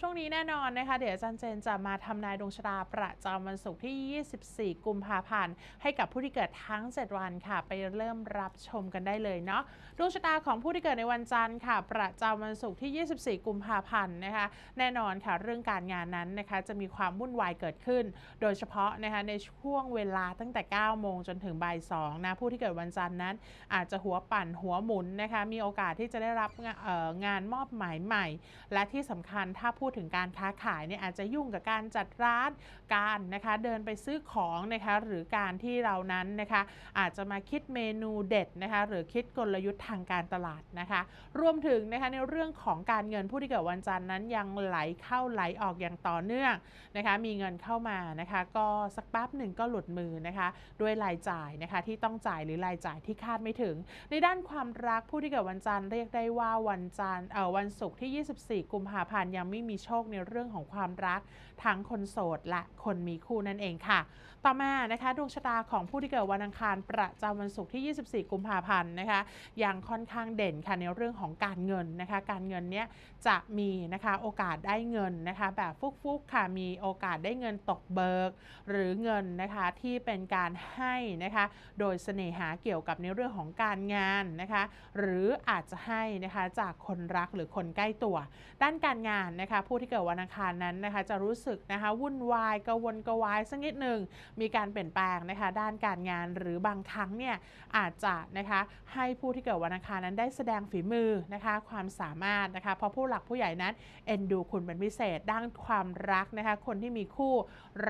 ช่วงนี้แน่นอนนะคะ เดี๋ยวอาจารย์เจนจะมาทำนายดวงชะตาประจำวันศุกร์ที่ 24 กุมภาพันธ์ ให้กับผู้ที่เกิดทั้ง 7 วันค่ะ ไปเริ่มรับชมกันได้เลยเนาะดวงชะตาของผู้ที่เกิดในวันจันทร์ค่ะ ประจำวันศุกร์ที่ 24 กุมภาพันธ์นะคะ แน่นอนค่ะเรื่องการงานนั้นนะคะจะมีความวุ่นวายเกิดขึ้น โดยเฉพาะนะคะในช่วงเวลาตั้งแต่ 9 โมงจนถึงบ่าย2นะผู้ที่เกิดวันจันทร์นั้น อาจจะหัวปั่นหัวหมุนนะคะมีโอกาสที่จะได้รับงาเอ่องานมอบหมายใหม่ และที่สำคัญถ้าพูดถึงการค้าขายเนี่ยอาจจะยุ่งกับการจัดร้านการนะคะเดินไปซื้อของนะคะหรือการที่เรานั้นนะคะอาจจะมาคิดเมนูเด็ดนะคะหรือคิดกลยุทธ์ทางการตลาดนะคะ รวมถึงนะคะในเรื่องของการเงินผู้ที่เกิดวันจันทร์นั้นยังไหลเข้าไหลออกอย่างต่อเนื่องนะคะมีเงินเข้ามานะคะก็สักแป๊บหนึ่งก็หลุดมือนะคะด้วยรายจ่ายนะคะที่ต้องจ่ายหรือรายจ่ายที่คาดไม่ถึง ในด้านความรักผู้ที่เกิดวันจันทร์เรียกได้ว่าวันจันทร์เอ่อวันศุกร์ที่ 24 กุมภาพันธ์ยังไม่มีโชคในเรื่องของความรัก ทั้งคนโสดและคนมีคู่นั่นเองค่ะ ต่อมานะคะดวงชะตาของผู้ที่เกิดวันอังคารประจำวันศุกร์ที่ 24 กุมภาพันธ์นะคะยังค่อนข้างเด่นค่ะในเรื่องของการเงินนะคะ การเงินเนี้ยจะมีนะคะโอกาสได้เงินนะคะแบบฟุกๆค่ะมีโอกาสได้เงินตกเบิก หรือเงินนะคะที่เป็นการให้นะคะโดยเสน่หาเกี่ยวกับในเรื่องของการงานนะคะ หรืออาจจะให้นะคะจากคนรักหรือคนใกล้ตัว ด้านการงานนะคะผู้ที่เกิดวันอังคารนั้นนะคะ จะรู้สึกนะคะวุ่นวายกระวนกระวายสักนิดหนึ่งมีการเปลี่ยนแปลงนะคะ ด้านการงานหรือบางครั้งเนี่ยอาจจะนะคะให้ผู้ที่เกิดวันอังคารนั้นได้แสดงฝีมือนะคะ ความสามารถนะคะเพราะผู้หลักผู้ใหญ่นั้นเอ็นดูคุณเป็นพิเศษด้านความรักนะคะ คนที่มีคู่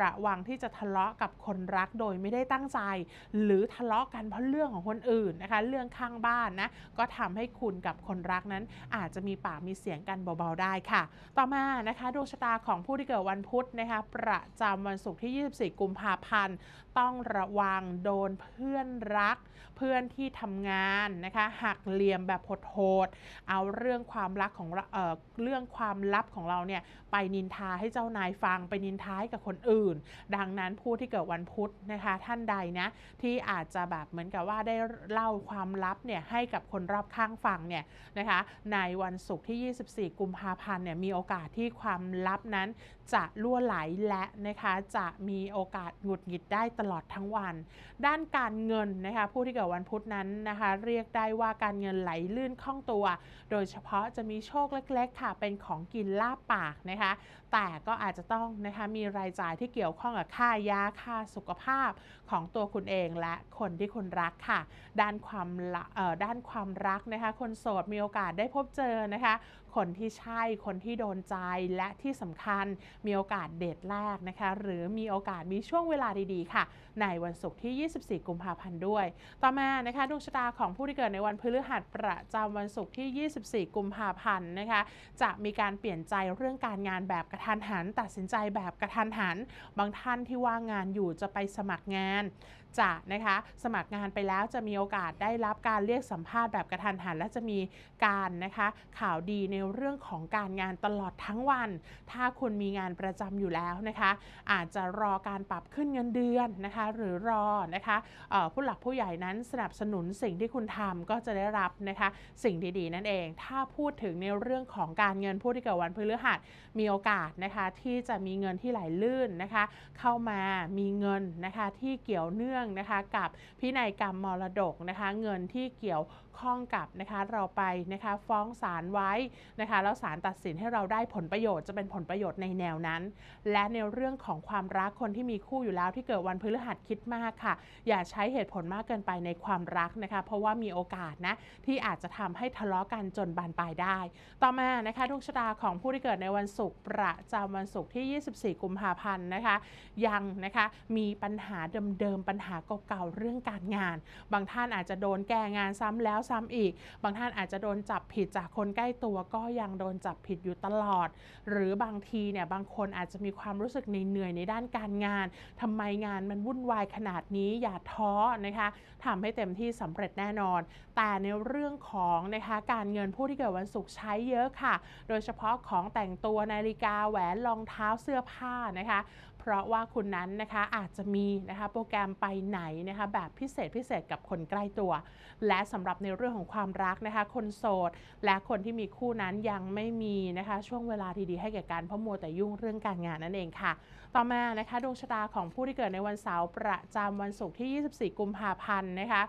ระวังที่จะทะเลาะกับคนรักโดยไม่ได้ตั้งใจ หรือทะเลาะกันเพราะเรื่องของคนอื่นนะคะ เรื่องข้างบ้านนะก็ทำให้คุณกับคนรักนั้นอาจจะมีปากมีเสียงกันเบาๆได้ค่ะ ต่อมามานะคะดวงชะตาของผู้ที่เกิดวันพุธนะคะประจำวันศุกร์ที่ 24 กุมภาพันธ์ ต้องระวังโดนเพื่อนรัก เพื่อนที่ทำงานนะคะหักเหลี่ยมแบบโหดๆเอาเรื่องความรักของเออเรื่องความลับของเราเนี่ยไปนินทาให้เจ้านายฟังไปนินทาให้กับคนอื่น ดังนั้นผู้ที่เกิดวันพุธนะคะท่านใดนะที่อาจจะแบบเหมือนกับว่าได้เล่าความลับเนี่ยให้กับคนรอบข้างฟังเนี่ยนะคะในวันศุกร์ที่ 24 กุมภาพันธ์เนี่ยมีโอกาสที่ความลับนั้นจะล่วไหลและนะคะจะมีโอกาสหงุดหงิดได้ตลอดทั้งวัน ด้านการเงินนะคะผู้ที่เกิดวันพุธนั้นนะคะ เรียกได้ว่าการเงินไหลลื่นคล่องตัว โดยเฉพาะจะมีโชคเล็กๆ ค่ะ เป็นของกินลาบปากนะคะ แต่ก็อาจจะต้องนะคะมีรายจ่ายที่เกี่ยวข้องกับค่ายาค่าสุขภาพของตัวคุณเองและคนที่คุณรักค่ะ ด้านความด้านความรักนะคะ คนโสดมีโอกาสได้พบเจอนะคะ คนที่ใช่คนที่โดนใจและที่สำคัญมีโอกาสเดทแรกนะคะ หรือมีโอกาสมีช่วงเวลาดีๆ ค่ะ ในวันศุกร์ที่ 24 กุมภาพันธ์ด้วย ต่อมานะคะดวงชะตาของผู้ที่เกิดในวันพฤหัสประจำวันศุกร์ที่ 24 กุมภาพันธ์นะคะ จะมีการเปลี่ยนใจเรื่องการงานแบบกระทันหัน ตัดสินใจแบบกระทันหัน บางท่านที่ว่างงานอยู่จะไปสมัครงาน จะนะคะสมัครงานไปแล้วจะมีโอกาสได้รับการเรียกสัมภาษณ์แบบกระทันหัน และจะมีการนะคะข่าวดีในเรื่องของการงานตลอดทั้งวัน ถ้าคุณมีงานประจำอยู่แล้วนะคะ อาจจะรอการปรับขึ้นเงินเดือนนะคะหรือรอนะคะผู้หลักผู้ใหญ่นั้นสนับสนุนสิ่งที่คุณทำก็จะได้รับนะคะสิ่งดีๆ นั่นเอง ถ้าพูดถึงในเรื่องของการเงินผู้ที่เกิดวันพฤหัสมีโอกาสนะคะที่จะมีเงินที่ไหลลื่นนะคะเข้ามามีเงินนะคะที่เกี่ยวเนื่องนะคะกับพินัยกรรมมรดกนะคะเงินที่เกี่ยวข้องกับนะคะเราไปนะคะฟ้องศาลไว้นะคะแล้วศาลตัดสินให้เราได้ผลประโยชน์จะเป็นผลประโยชน์ในแนวนั้น และในเรื่องของความรักคนที่มีคู่อยู่แล้วที่เกิดวันพฤหัสคิดมากค่ะ อย่าใช้เหตุผลมากเกินไปในความรักนะคะ เพราะว่ามีโอกาสนะที่อาจจะทำให้ทะเลาะกันจนบานปลายได้ ต่อมานะคะดวงชะตาของผู้ที่เกิดในวันศุกร์ประจำวันศุกร์ที่ 24 กุมภาพันธ์นะคะ ยังนะคะมีปัญหาเดิมๆปัญหาเก่าๆเรื่องการงาน บางท่านอาจจะโดนแก้งานซ้ำแล้วซ้ำอีก บางท่านอาจจะโดนจับผิดจากคนใกล้ตัวก็ยังโดนจับผิดอยู่ตลอด หรือบางทีเนี่ยบางคนอาจจะมีความรู้สึกเหนื่อยในด้านการงานทำไมงานมันวุ่นวายขนาดนี้อย่าท้อนะคะทำให้เต็มที่สำเร็จแน่นอน แต่ในเรื่องของนะคะการเงินผู้ที่เกิดวันศุกร์ใช้เยอะค่ะ โดยเฉพาะของแต่งตัวนาฬิกาแหวนรองเท้าเสื้อผ้านะคะ เพราะว่าคุณนั้นนะคะอาจจะมีนะคะโปรแกรมไปไหนนะคะแบบพิเศษพิเศษกับคนใกล้ตัว และสำหรับในเรื่องของความรักนะคะคนโสด และคนที่มีคู่นั้นยังไม่มีนะคะช่วงเวลาดีๆให้แก่กันเพราะมัวแต่ยุ่งเรื่องการงานนั่นเองค่ะ ต่อมานะคะดวงชะตาของผู้ที่เกิดในวันเสาร์ประจำวันศุกร์ที่ 24 กุมภาพันธ์นะคะ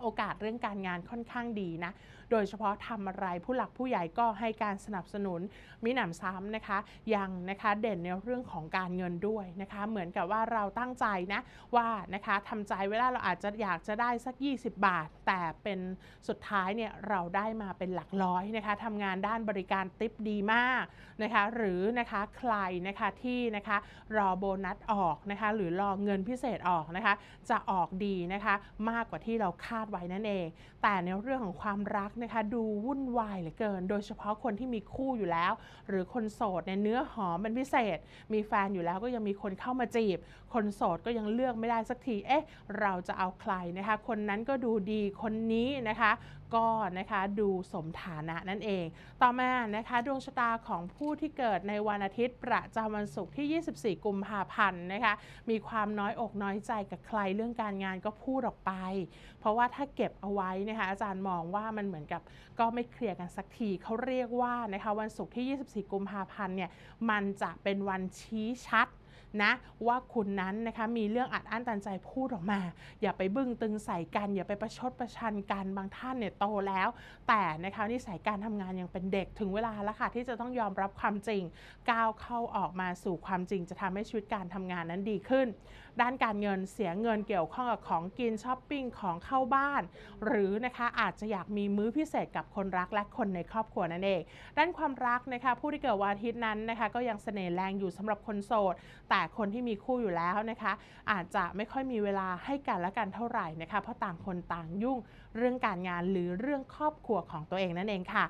โอกาสเรื่องการงานค่อนข้างดีนะ โดยเฉพาะทำอะไรผู้หลักผู้ใหญ่ก็ให้การสนับสนุนมิหนำซ้ำนะคะ ยังนะคะเด่นในเรื่องของการเงินด้วยนะคะ เหมือนกับว่าเราตั้งใจนะว่านะคะทำใจเวลาเราอาจจะอยากจะได้สัก 20 บาท แต่เป็นสุดท้ายเนี่ยเราได้มาเป็นหลักร้อยนะคะทำงานด้านบริการติปดีมากนะคะ หรือนะคะใครนะคะที่นะคะรอโบนัสออกนะคะ หรือรอเงินพิเศษออกนะคะ จะออกดีนะคะ มากกว่าที่เราคาดไว้นั่นเอง แต่ในเรื่องของความรักนะคะ ดูวุ่นวายเหลือเกิน โดยเฉพาะคนที่มีคู่อยู่แล้ว หรือคนโสดเนี่ยเนื้อหอมเป็นพิเศษ มีแฟนอยู่แล้วก็ยังมีคนเข้ามาจีบ คนโสดก็ยังเลือกไม่ได้สักทีเอ๊ะเราจะเอาใครนะคะ คนนั้นก็ดูดีคนนี้นะคะ ก็นะคะดูสมฐานะนั่นเอง ต่อมานะคะดวงชะตาของผู้ที่เกิดในวันอาทิตย์ประจำวันศุกร์ที่ 24 กุมภาพันธ์นะคะมีความน้อยอกน้อยใจกับใครเรื่องการงานก็พูดออกไป เพราะว่าถ้าเก็บเอาไว้นะคะอาจารย์มองว่ามันเหมือนกับก็ไม่เคลียร์กันสักทีเขาเรียกว่านะคะวันศุกร์ที่ 24 กุมภาพันธ์เนี่ยมันจะเป็นวันชี้ชัด นะว่าคุณนั้นนะคะมีเรื่องอัดอั้นตันใจพูดออกมา อย่าไปบึ้งตึงใส่กัน อย่าไปประชดประชันกันบางท่านเนี่ยโตแล้ว แต่นะคะนิสัยการทำงานยังเป็นเด็กถึงเวลาแล้วค่ะที่จะต้องยอมรับความจริง ก้าวเข้าออกมาสู่ความจริง จะทำให้ชีวิตการทำงานนั้นดีขึ้น ด้านการเงินเสียเงินเกี่ยวข้องกับของกินช้อปปิ้งของเข้าบ้าน หรือนะคะอาจจะอยากมีมื้อพิเศษกับคนรักและคนในครอบครัวนั่นเอง ด้านความรักนะคะผู้ที่เกิดวันอาทิตย์นั้นนะคะก็ยังเสน่ห์แรงอยู่สำหรับคนโสดแต่แต่คนที่มีคู่อยู่แล้วนะคะ อาจจะไม่ค่อยมีเวลาให้กันและกันเท่าไหร่นะคะ เพราะต่างคนต่างยุ่งเรื่องการงานหรือเรื่องครอบครัวของตัวเองนั่นเองค่ะ